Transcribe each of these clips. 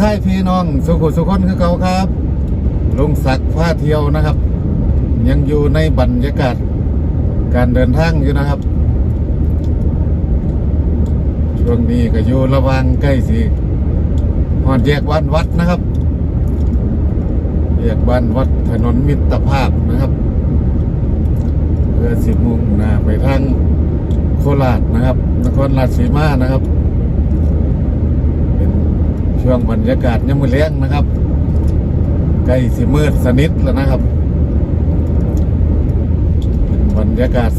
ทายพี่น้องสุขุสุขคนคือเก่าครับลุงศักดิ์พาเที่ยวนะครับ ยังอยู่ในบรรยากาศการเดินทางอยู่นะครับ ช่วงนี้ก็อยู่ระว่างใกล้สิหอดแยกบ้านวัดนะครับแยกบ้านวัดถนนมิตรภาพนะครับเพื่อสิบมุ่งหน้าไปทางโคราชนะครับนครราชสีมานะครับ ช่วงบรรยากาศยังมือเลี้ยงนะครับ ใกล้สิมืดสนิทแล้วนะครับ บรรยากาศ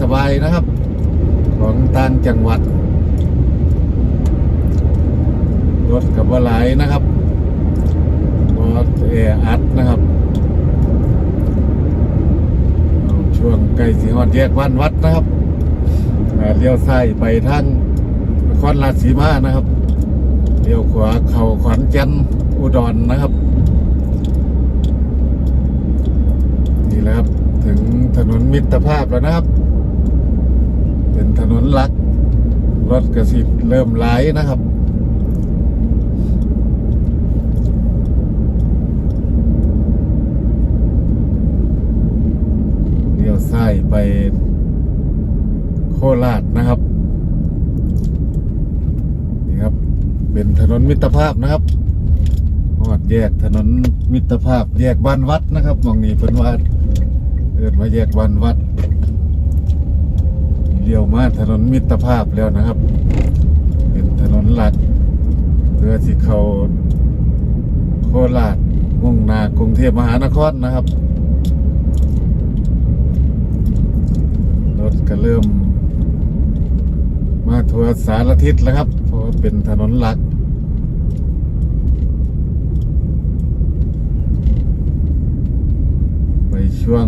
สบายๆนะครับ ของต่างจังหวัด รถกับว่าหลายนะครับรถแออัดนะครับ ช่วงใกล้สีหอดแยกวันวัดนะครับเลี้ยวซ้ายไปทางนครราชสีมานะครับ ขวาเข้าขอนแก่นอุดรนะครับ นี่แหละครับ ถึงถนนมิตรภาพแล้วนะครับ เป็นถนนหลัก รถกระสิบเริ่มไหลนะครับเลี้ยวซ้ายไปโคราชนะครับ นี่ครับ เป็นถนนมิตรภาพนะครับหอดแยกถนนมิตรภาพ แยกบ้านวัดนะครับมองนี้เป็นวัดเอินมาแยกบ้านวัดเลี้ยวมาถนนมิตรภาพแล้วนะครับ เป็นถนนหลักเพื่อที่เขาโคราชมุ่งหนากรุงเทพมหานครนะครับรถก็เริ่ม มาทัวร์สารทิศแล้วครับ ว่าเป็นถนนหลัก ไปช่วง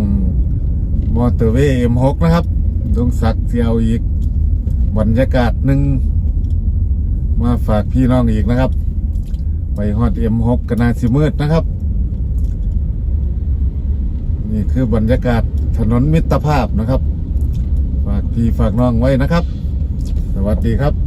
มอเตอร์เวย์ M6 นะครับดงศักเสียวอีกบรรยากาศหนึ่งมาฝากพี่น้องอีกนะครับ ไปฮอด M6 กนาสิมืดนะครับ นี่คือบรรยากาศถนนมิตรภาพนะครับ ฝากพี่ฝากน้องไว้นะครับ สวัสดีครับ